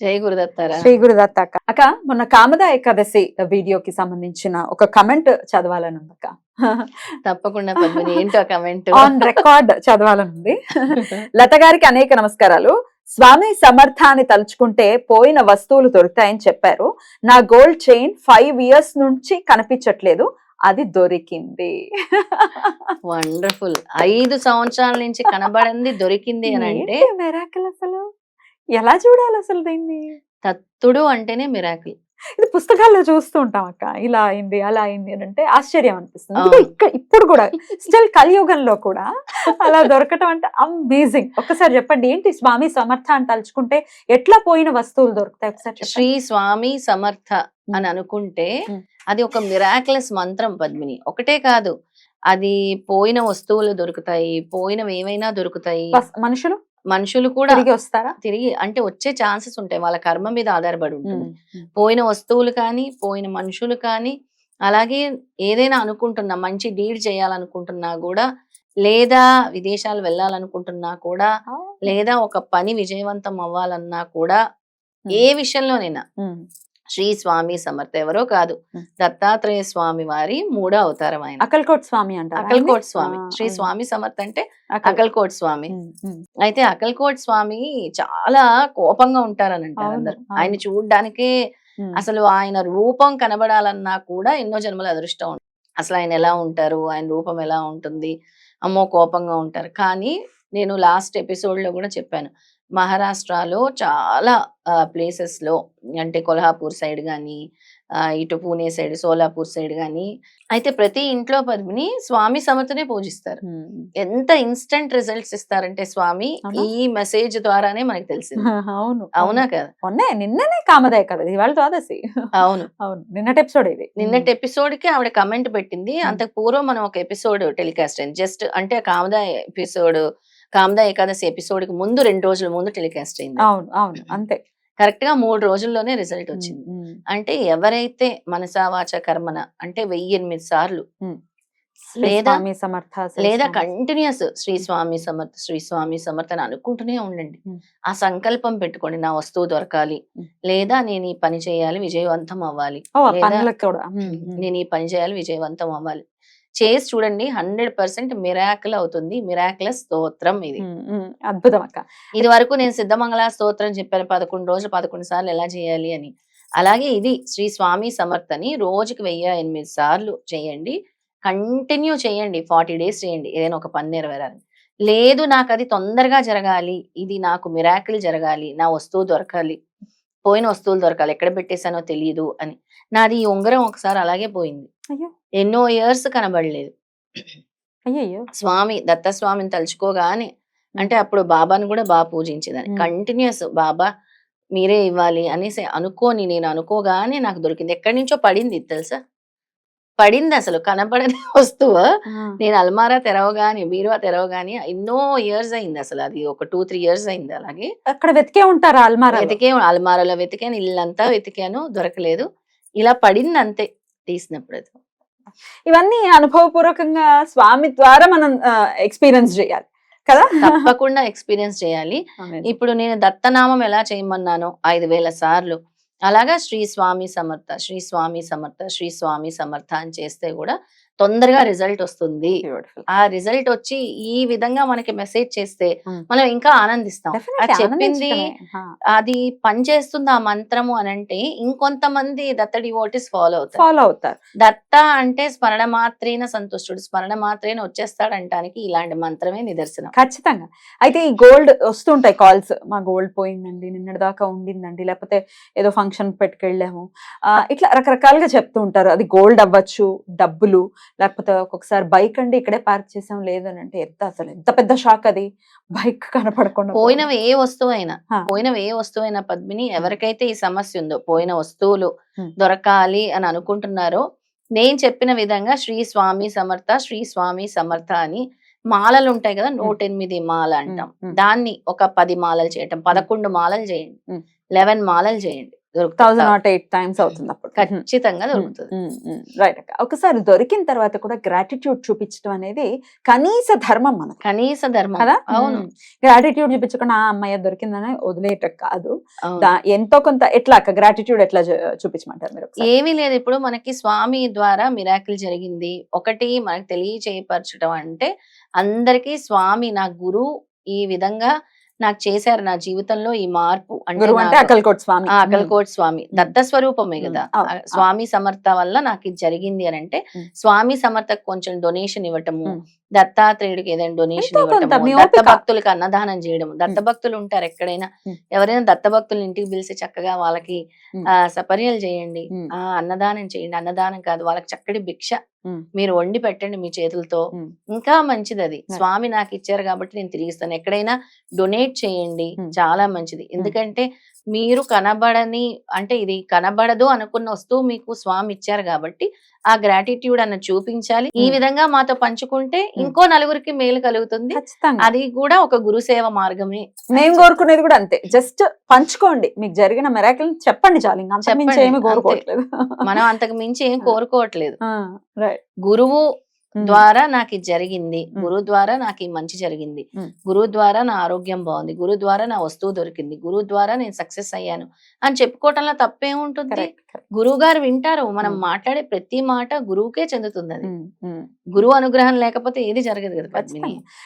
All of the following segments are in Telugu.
జై గురుదత్తారా శ్రీ గురుదత్త అక్క అక్క మొన్న కామద ఏకాదశి వీడియోకి సంబంధించిన ఒక కమెంట్ చదవాలని ఉంది అక్క తప్పకుండా ఏంటో కమెంట్? ఆన్ రికార్డ్ చదవాలని ఉంది లత గారికి అనేక నమస్కారాలు. స్వామి సమర్థాన్ని తలుచుకుంటే పోయిన వస్తువులు దొరుకుతాయని చెప్పారు. నా గోల్డ్ చైన్ ఫైవ్ ఇయర్స్ నుంచి కనిపించట్లేదు. అది దొరికింది. వండర్ఫుల్. ఐదు సంవత్సరాల నుంచి కనబడింది దొరికింది అని అంటే అసలు? ఎలా చూడాలి అసలు దీన్ని? తత్తుడు అంటేనే మిరాకిల్. ఇది పుస్తకాల్లో చూస్తూ ఉంటాం అక్క. ఇలా అయింది అలా అయింది అని అంటే ఆశ్చర్యం అనిపిస్తుంది. ఇక్కడ ఇప్పుడు కూడా స్టిల్ కలియుగంలో కూడా అలా దొరకటం అంటే అమేజింగ్ ఒక్కసారి చెప్పండి ఏంటి స్వామి సమర్థ అని తలుచుకుంటే ఎట్లా పోయిన వస్తువులు దొరుకుతాయి? ఒకసారి. శ్రీ స్వామి సమర్థ అని అనుకుంటే. అది ఒక మిరాక్లెస్ మంత్రం పద్మిని. ఒకటే కాదు అది పోయిన వస్తువులు దొరుకుతాయి పోయినవి ఏమైనా దొరుకుతాయి. మనుషులు? మనుషులు కూడా తిరిగి వస్తారా? తిరిగి అంటే వచ్చే ఛాన్సెస్ ఉంటాయి. వాళ్ళ కర్మ మీద ఆధారపడి ఉంటుంది. పోయిన వస్తువులు కానీ పోయిన మనుషులు కానీ అలాగే ఏదైనా అనుకుంటున్నా మంచి డీడ్ చేయాలనుకుంటున్నా కూడా లేదా విదేశాలు వెళ్ళాలనుకుంటున్నా కూడా లేదా ఒక పని విజయవంతం అవ్వాలన్నా కూడా ఏ విషయంలోనైనా. శ్రీ స్వామి సమర్థ ఎవరో కాదు. దత్తాత్రేయ స్వామి వారి మూడో అవతారం ఆయన అకల్కోట్ స్వామి అంటారు. అకల్కోట్ స్వామి. శ్రీ స్వామి సమర్థ అంటే అకల్కోట్ స్వామి. అయితే అకల్కోట్ స్వామి చాలా కోపంగా ఉంటారని అంటారు అందరు. ఆయన చూడ్డానికే అసలు ఆయన రూపం కనబడాలన్నా కూడా ఎన్నో జన్మల అదృష్టం ఉంటుంది అసలు ఆయన ఎలా ఉంటారు? ఆయన రూపం ఎలా ఉంటుంది? అమ్మో కోపంగా ఉంటారు. కానీ నేను లాస్ట్ ఎపిసోడ్లో కూడా చెప్పాను. మహారాష్ట్రలో చాలా ప్లేసెస్లో అంటే కొల్హాపూర్ సైడ్ కానీ ఇటు పూణే సైడ్ సోలాపూర్ సైడ్ కానీ అయితే ప్రతి ఇంట్లో పద్మిని స్వామి సమతనే పూజిస్తారు. ఎంత ఇన్స్టెంట్ రిజల్ట్స్ ఇస్తారంటే స్వామి? ఈ మెసేజ్ ద్వారానే మనకి తెలిసింది. అవును. అవునా కదా? నిన్ననే కామదే కదా ఇవాళ ద్వాదశి. అవును. అవును. నిన్నటి ఎపిసోడ్ ఇది. నిన్నటి ఎపిసోడ్కి ఆవిడ కమెంట్ పెట్టింది. అంతకు పూర్వం మనం ఒక ఎపిసోడ్ టెలికాస్ట్ అయింది జస్ట్ అంటే కామదా ఎపిసోడ్ కామదా ఏకాదశి ఎపిసోడ్కి ముందు రెండు రోజుల ముందు టెలికాస్ట్ అయింది. అవును అవును. అంతే. కరెక్ట్గా మూడు రోజుల్లోనే రిజల్ట్ వచ్చింది. అంటే ఎవరైతే మనసా వాచ కర్మన అంటే వెయ్యి ఎనిమిది సార్లు లేదా- సమర్థ లేదా కంటిన్యూస్ శ్రీ స్వామి సమర్థ శ్రీ స్వామి సమర్థ అని అనుకుంటూనే ఉండండి. ఆ సంకల్పం పెట్టుకోండి. నా వస్తువు దొరకాలి. లేదా నేను ఈ పని చేయాలి విజయవంతం అవ్వాలి. నేను ఈ పని చేయాలి విజయవంతం అవ్వాలి. చేసి చూడండి హండ్రెడ్ పర్సెంట్ మిరాకిల్ అవుతుంది. మిరాకిలస్ స్తోత్రం ఇది. అద్భుతం అక్క. ఇది వరకు నేను సిద్ధమంగళ స్తోత్రం చెప్పాను. పదకొండు రోజులు పదకొండు సార్లు ఎలా చేయాలి అని. అలాగే ఇది శ్రీ స్వామి సమర్థని రోజుకి వెయ్యి ఎనిమిది సార్లు చేయండి. కంటిన్యూ చేయండి. ఫార్టీ డేస్ చేయండి. ఏదైనా ఒక పని నెరవేరాలి. లేదు నాకు అది తొందరగా జరగాలి. ఇది నాకు మిరాకిల్ జరగాలి. నా వస్తువు దొరకాలి. పోయిన వస్తువులు దొరకాలి. ఎక్కడ పెట్టేశానో తెలియదు అని. నాది ఈ ఉంగరం ఒకసారి అలాగే పోయింది. ఎన్నో ఇయర్స్ కనబడలేదు. అయ్యయ్యో! స్వామి దత్తస్వామిని తలుచుకోగానే అంటే అప్పుడు బాబాను కూడా బాగా పూజించేదాన్ని. కంటిన్యూస్ బాబా మీరే ఇవ్వాలి అనేసి అనుకోని నేను అనుకోగానే నాకు దొరికింది. ఎక్కడి నుంచో పడింది తెలుసా? పడింది అసలు కనపడని వస్తువు. నేను అల్మారా తెరవగానే బీరువా తెరవగానే ఎన్నో ఇయర్స్ అయింది అసలు అది. ఒక టూ త్రీ ఇయర్స్ అయింది అలాగే. అక్కడ వెతికే ఉంటారా అల్మారా వెతికే అల్మారాలో వెతికాను ఇల్లంతా వెతికాను దొరకలేదు. ఇలా పడింది అంతే. తీసినప్పుడు ఇవన్నీ అనుభవపూర్వకంగా స్వామి ద్వారా మనం ఎక్స్పీరియన్స్ చేయాలి. కదా? తప్పకుండా ఎక్స్పీరియన్స్ చేయాలి. ఇప్పుడు నేను దత్తనామం ఎలా చేయమన్నానో ఐదు వేల సార్లు. అలాగా శ్రీ స్వామి సమర్థ శ్రీ స్వామి సమర్థ శ్రీ స్వామి సమర్థ అని చేస్తే కూడా తొందరగా రిజల్ట్ వస్తుంది. ఆ రిజల్ట్ వచ్చి ఈ విధంగా మనకి మెసేజ్ చేస్తే Hmm. మనం ఇంకా ఆనందిస్తాం. చెప్పింది అది పనిచేస్తుంది ఆ మంత్రము అని అంటే ఇంకొంతమంది దత్త డివోటిస్ ఫాలో అవుతారు. ఫాలో అవుతారు. దత్త అంటే స్మరణ మాత్రేన సంతుష్టుడు స్మరణ మాత్రేన వచ్చేస్తాడు అంటానికి ఇలాంటి మంత్రమే నిదర్శనం. ఖచ్చితంగా. అయితే ఈ గోల్డ్ వస్తుంటాయి కాల్స్. మా గోల్డ్ పోయిందండి నిన్నటి దాకా ఉండిందండి లేకపోతే ఏదో ఫంక్షన్ పెట్టుకెళ్ళాము. ఇట్లా రకరకాలుగా చెప్తూ ఉంటారు. అది గోల్డ్ అవ్వచ్చు డబ్బులు లేకపోతే ఒక్కొక్కసారి బైక్ అండి ఇక్కడే పార్క్ చేసాం లేదని అంటే ఎంత అసలు ఎంత పెద్ద షాక్ అది బైక్ కనపడకుండా. పోయినవి ఏ వస్తువైనా ఆ. పోయినవి ఏ వస్తువైనా పద్మిని ఎవరికైతే ఈ సమస్య ఉందో పోయిన వస్తువులు. దొరకాలి అని అనుకుంటున్నారో నేను చెప్పిన విధంగా శ్రీ స్వామి సమర్థ శ్రీ స్వామి సమర్థ అని మాలలు ఉంటాయి కదా నూట ఎనిమిది మాల అంటాం. దాన్ని ఒక పది మాలలు చేయటం పదకొండు మాలలు చేయండి. లెవెన్ మాలలు చేయండి థౌసండ్ నాట్ ఎయిట్ టైమ్స్ అవుతుంది అప్పుడు ఖచ్చితంగా దొరుకుతుంది. రైట్ అక్క. ఒకసారి దొరికిన తర్వాత కూడా గ్రాటిట్యూడ్ చూపించడం అనేది కనీస ధర్మం మనకి. కనీస ధర్మం. కదా? అవును. గ్రాటిట్యూడ్ చూపించకుండా ఆ అమ్మాయి దొరికిందని వదిలేయటం కాదు. ఎంతో కొంత ఎట్లా అక్క? గ్రాటిట్యూడ్ ఎట్లా చూపించమంటారు మీరు? ఏమీ లేదు. ఇప్పుడు మనకి స్వామి ద్వారా మిరాకిల్ జరిగింది. ఒకటి మనకి తెలియచేయపరచడం అంటే అందరికీ స్వామి నా గురువు ఈ విధంగా నాకు చేశారు నా జీవితంలో ఈ మార్పు అంటే అక్కల్కోట్ స్వామి అకల్కోట్ స్వామి దత్త స్వరూపమే కదా స్వామి సమర్థ వల్ల నాకు ఇది జరిగింది అని అంటే. స్వామి సమర్థకు కొంచెం డొనేషన్ ఇవ్వటము. దత్తాత్రేయుడికి ఏదైనా డొనేషన్ ఇవ్వటము దత్త. భక్తులకి అన్నదానం చేయడం దత్త భక్తులు ఉంటారు ఎక్కడైనా. ఎవరైనా దత్త భక్తులు ఇంటికి పిలిచి చక్కగా వాళ్ళకి సపర్యలు చేయండి. ఆ అన్నదానం చేయండి అన్నదానం కాదు వాళ్ళకి చక్కటి భిక్ష. మీరు వండి పెట్టండి మీ చేతులతో. ఇంకా మంచిది అది. స్వామి నాకు ఇచ్చారు కాబట్టి నేను తిరిగిస్తాను. ఎక్కడైనా డొనేట్ చేయండి. చాలా మంచిది. ఎందుకంటే మీరు కనబడని అంటే ఇది కనబడదు అనుకున్న వస్తువు మీకు స్వామి ఇచ్చారు కాబట్టి ఆ గ్రాటిట్యూడ్ అన్న చూపించాలి. ఈ. విధంగా మాతో పంచుకుంటే ఇంకో నలుగురికి మేలు కలుగుతుంది. అది కూడా ఒక గురుసేవ మార్గమే. మేము కోరుకునేది కూడా అంతే. జస్ట్ పంచుకోండి. మీకు జరిగిన మెరాకిల్ చెప్పండి చాలు. ఇంకా మనం అంతకు మించి ఏం. కోరుకోవట్లేదు. గురువు ద్వారా నాకు ఇది జరిగింది. గురువు ద్వారా నాకు ఈ మంచి జరిగింది. గురువు ద్వారా నా ఆరోగ్యం బాగుంది. గురువు ద్వారా నా వస్తువు దొరికింది. గురువు ద్వారా నేను సక్సెస్ అయ్యాను అని చెప్పుకోవటంలో తప్పేముంటుంది గురువు గారు వింటారు. మనం. మాట్లాడే ప్రతి మాట గురువుకే చెందుతుంది అది గురువు అనుగ్రహం లేకపోతే ఏది జరగదు కదా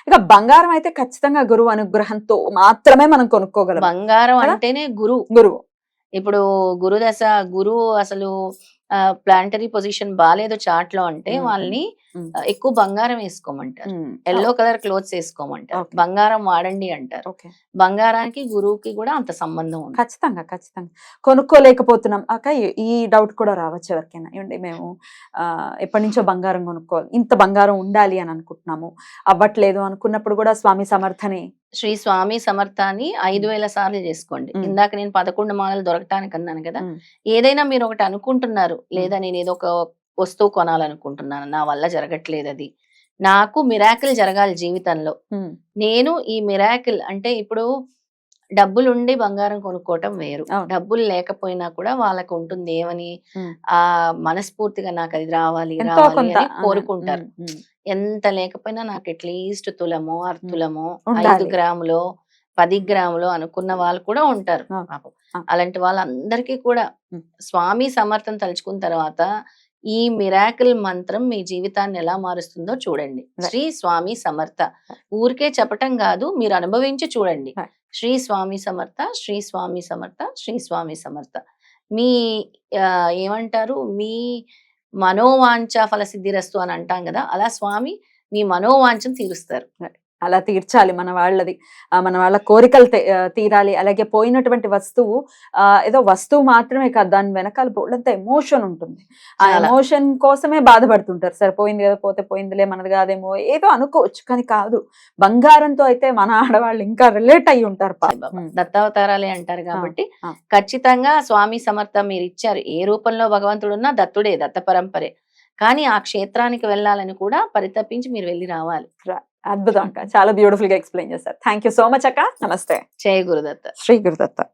ఇక బంగారం అయితే ఖచ్చితంగా గురువు అనుగ్రహంతో మాత్రమే మనం కొనుక్కోగలం. బంగారం? అంటేనే గురువు. గురువు. ఇప్పుడు గురుదశ గురువు అసలు ప్లాంటరీ పొజిషన్ బాగాలేదు చాట్లో అంటే. వాళ్ళని ఎక్కువ బంగారం వేసుకోమంటారు. ఎల్లో కలర్ క్లోత్స్ వేసుకోమంటారు. బంగారం వాడండి అంటారు. బంగారానికి గురువుకి కూడా అంత సంబంధం ఉంది ఖచ్చితంగా ఖచ్చితంగా. కొనుక్కోలేకపోతున్నాం. అక్క ఈ- డౌట్ కూడా రావచ్చు ఎవరికైనా. ఏమండి మేము ఎప్పటి నుంచో బంగారం కొనుక్కోవాలి. ఇంత బంగారం ఉండాలి అని అనుకుంటున్నాము. అవ్వట్లేదు అనుకున్నప్పుడు కూడా స్వామి సమర్థనే శ్రీ స్వామి సమర్థాన్ని ఐదు వేల సార్లు చేసుకోండి. ఇందాక నేను పదకొండు మాలలు దొరకటానికి అన్నాను కదా. ఏదైనా మీరు ఒకటి అనుకుంటున్నారు లేదా నేను ఏదో ఒక వస్తువు కొనాలనుకుంటున్నాను నా వల్ల జరగట్లేదు అది. నాకు మిరాకిల్ జరగాలి జీవితంలో. నేను ఈ మిరాకిల్ అంటే ఇప్పుడు డబ్బులు ఉండి బంగారం కొనుక్కోవటం వేరు. డబ్బులు లేకపోయినా కూడా వాళ్ళకు ఉంటుంది ఏమని. ఆ మనస్ఫూర్తిగా నాకు అది రావాలి రావాలి అని కోరుకుంటారు. ఎంత లేకపోయినా నాకు అట్లీస్ట్ తులమో అర్తులమో ఉండాలి. ఐదు గ్రాములో పది గ్రాములో అనుకున్న వాళ్ళు కూడా ఉంటారు. అలాంటి వాళ్ళందరికీ కూడా. స్వామి సమర్థం తలుచుకున్న తర్వాత ఈ మిరాకిల్ మంత్రం మీ జీవితాన్ని ఎలా మారుస్తుందో చూడండి. శ్రీ స్వామి సమర్థ. ఊరికే చెప్పటం కాదు మీరు అనుభవించి చూడండి. శ్రీ స్వామి సమర్థ శ్రీ స్వామి సమర్థ శ్రీ స్వామి సమర్థ. మీ ఏమంటారు? మీ మనోవాంఛ ఫలసిద్ధిరస్తు అని అంటాం కదా అలా స్వామి మీ మనోవాంఛను తీరుస్తారు. అలా తీర్చాలి మన వాళ్ళది. మన వాళ్ళ కోరికలు తీరాలి. అలాగే పోయినటువంటి వస్తువు ఆ, ఏదో వస్తువు మాత్రమే కాదు దాని వెనకాల బోళ్ళంత ఎమోషన్ ఉంటుంది. ఆ. ఎమోషన్ కోసమే బాధపడుతుంటారు. సరే పోయింది కదా పోతే పోయిందిలే మనది కాదేమో ఏదో అనుకోవచ్చు. కానీ కాదు. బంగారంతో అయితే మన ఆడవాళ్ళు ఇంకా రిలేట్ అయి ఉంటారు. దత్తావతారాలే అంటారు కాబట్టి. ఖచ్చితంగా స్వామి సమర్థ మీరు ఇచ్చారు. ఏ రూపంలో భగవంతుడు ఉన్నా దత్తుడే దత్త పరంపరే కానీ ఆ క్షేత్రానికి వెళ్ళాలని కూడా పరితపించి మీరు వెళ్ళి రావాలి. అద్భుతం అక్క. చాలా బ్యూటిఫుల్గా ఎక్స్ప్లెయిన్ చేశారు. థ్యాంక్ యూ సో మచ్ అక్క. నమస్తే. జయ గురుదత్త. శ్రీ గురుదత్త.